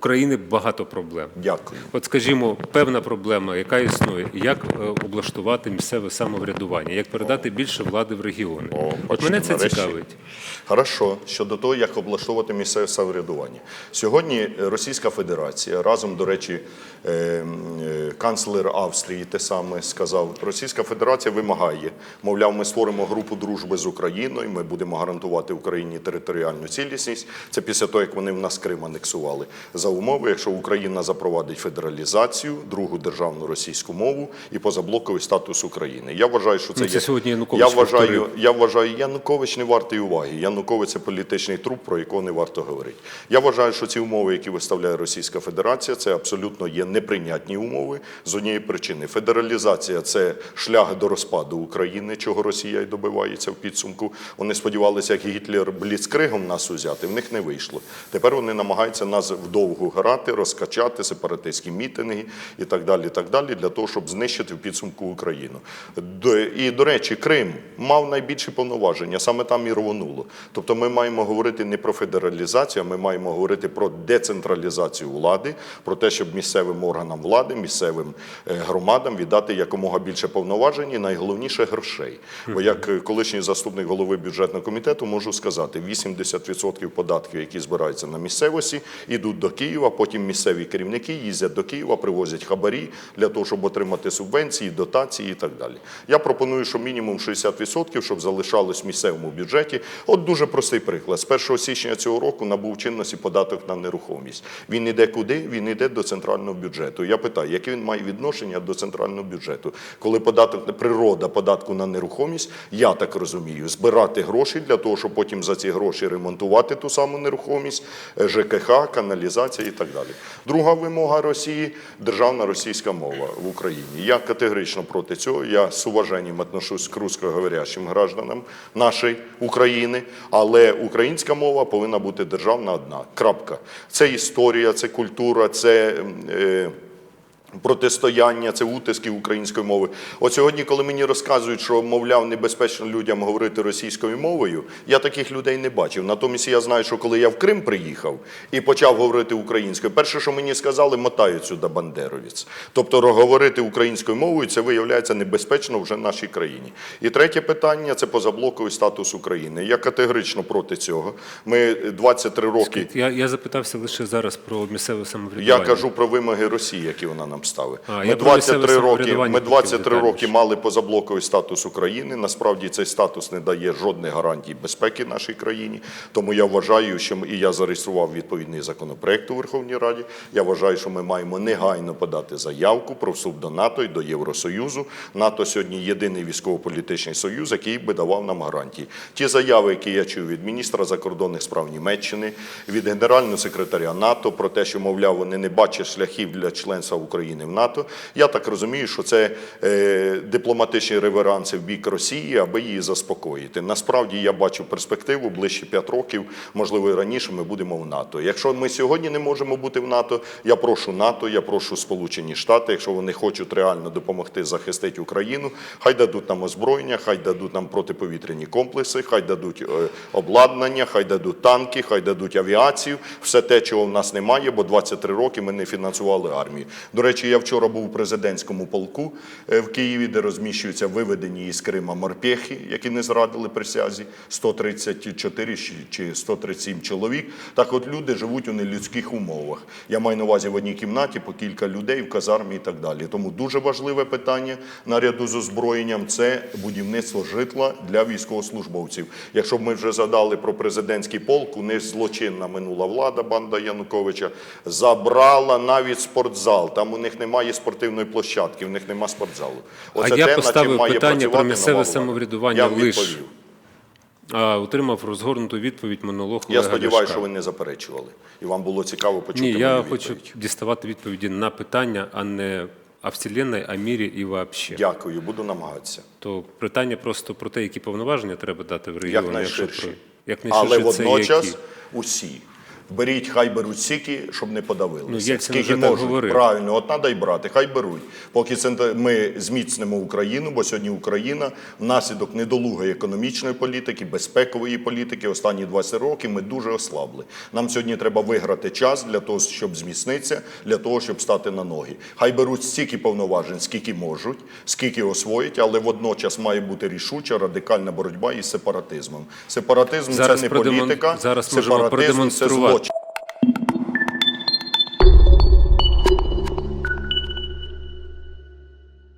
України багато проблем. Дякую. От, скажімо, певна проблема, яка існує, як е, облаштувати місцеве самоврядування, як передати більше влади в регіони. О, От бачите, мене це нарешті. цікавить. Хорошо, щодо того, як облаштовувати місцеве самоврядування. Сьогодні Російська Федерація, разом, до речі, е, е, канцлер Австрії те саме сказав. Російська Федерація вимагає, мовляв, ми створимо групу дружби з Україною, ми будемо гарантувати Україні територіальну цілісність. Це після того, як вони в нас Крим анексували. За умови, якщо Україна запровадить федералізацію, другу державну російську мову і позаблоковий статус України. Я вважаю, що це, Ну, це є. сьогодні Янукович Я вважаю, повторив. я вважаю, Янукович не вартий уваги. Янукович це політичний труп, про якого не варто говорити. Я вважаю, що ці умови, які виставляє Російська Федерація, це абсолютно є неприйнятні умови з однієї причини. Федералізація це шлях до розпаду України, чого Росія й добивається в підсумку. Вони сподівалися, як Гітлер бліцкригом нас узяти. В них не вийшло. Тепер вони намагаються нас вдовгу грати, розкачати сепаратистські мітинги і так далі. і так далі, Для того, щоб знищити в підсумку Україну. І, до речі, Крим мав найбільші повноваження, саме там і рвонуло. Тобто ми маємо говорити не про федералізацію, а ми маємо говорити про децентралізацію влади, про те, щоб місцевим органам влади, місцевим е, громадам віддати якомога більше повноважень і найголовніше грошей. Бо як е, колишній заступник голови бюджетного комітету можу сказати, 80% податків, які збираються на місцевості, йдуть до Києва. Потім місцеві керівники їздять до Києва, привозять хабарі для того, щоб отримати субвенції, дотації і так далі. Я пропоную, що мінімум 60%, щоб залишалось в місцевому бюджеті. От дуже простий приклад. З 1 січня цього року набув чинності податок на нерухомість. Він іде куди? Він іде до центрального бюджету. Я питаю, яке він має відношення до центрального бюджету? Коли податок природа податку на нерухомість, я так розумію, збирати гроші для того, щоб потім за ці гроші ремонтувати ту саму нерухомість, е, ЖКХ, каналізація і так далі. Друга вимога Росії державна російська мова в Україні. Я категорично проти цього. Я з уваженням отношусь к русскоговорящим гражданам нашої України, але українська мова повинна бути державна одна. Крапка. Це історія, це культура, це. Е, Протистояння, це утиски української мови. От сьогодні, коли мені розказують, що, мовляв, небезпечно людям говорити російською мовою, я таких людей не бачив. Натомість я знаю, що коли я в Крим приїхав і почав говорити українською, перше, що мені сказали, мотають сюди бандеровець. Тобто говорити українською мовою це виявляється небезпечно вже в нашій країні. І третє питання це позаблоковий статус України. Я категорично проти цього. Ми 23 роки. Я, я запитався лише зараз про місцеве самоврядування. Я кажу про вимоги Росії, які вона нам ставить. А, ми я про 23 роки, ми хотів 23 роки мали позаблоковий статус України. Насправді цей статус не дає жодних гарантій безпеки нашій країні. Тому я вважаю, що ми, і я зареєстрував відповідний законопроект у Верховній Раді. Я вважаю, що ми маємо негайно подати заявку про вступ до НАТО і до Євросоюзу. НАТО сьогодні єдиний військово-політичний союз, який би давав нам гарантії. Ті заяви, які я чув від міністра закордонних справ Німеччини, від генерального секретаря НАТО про те, що мовляв, вони не бачать шляхів для членства України в НАТО. Я так розумію, що це е, дипломатичні реверанси в бік Росії, аби її заспокоїти. Насправді я бачу перспективу ближче 5 років, можливо, і раніше ми будемо в НАТО. Якщо ми сьогодні не можемо бути в НАТО, я прошу НАТО, я прошу Сполучені Штати, якщо вони хочуть реально допомогти захистити Україну, хай дадуть нам озброєння, хай дадуть нам протиповітряні комплекси, хай дадуть е, обладнання, хай дадуть танки, хай дадуть авіацію, все те, чого в нас немає, бо 23 роки ми не фінансували армію. До речі, я вчора був у президентському полку е, в Києві, де розміщуються виведені із Крима морпехи, які не зрадили присязі, 134 чи- чи 137 чоловік. Так от люди живуть у нелюдських умовах. Я маю на увазі в одній кімнаті по кілька людей в казармі і так далі. Тому дуже важливе питання наряду з озброєнням це будівництво житла для військовослужбовців. Якщо б ми вже згадали про президентський полк, у них злочинна минула влада, банда Януковича, забрала навіть спортзал. Там у них немає спортивної площадки, в них немає спортзалу. А я те, чим поставив має питання про місцеве самоврядування Я лиш. А отримав розгорнуту відповідь монолог Я сподіваюся, що ви не заперечували. І вам було цікаво почути Ні, я відповідь. хочу діставати відповіді на питання, а не о Вселенной, о мірі і вообще. Дякую, буду намагатися. То питання просто про те, які повноваження треба дати в регіоні. Як найширші. якщо про- Якнайширші Але водночас які. усі. Беріть, хай беруть стільки, щоб не подавилися. Ну, Скільки можуть. говорив. Правильно, от треба й брати, хай беруть. Поки ми зміцнимо Україну, бо сьогодні Україна внаслідок недолугої економічної політики, безпекової політики останні 20 років ми дуже ослабли. Нам сьогодні треба виграти час для того, щоб зміцнитися, для того, щоб стати на ноги. Хай беруть стільки повноважень, скільки можуть, скільки освоїть, але водночас має бути рішуча радикальна боротьба із сепаратизмом. Сепаратизм Зараз це не продемон- політика, зараз сепаратизм це продемонструвати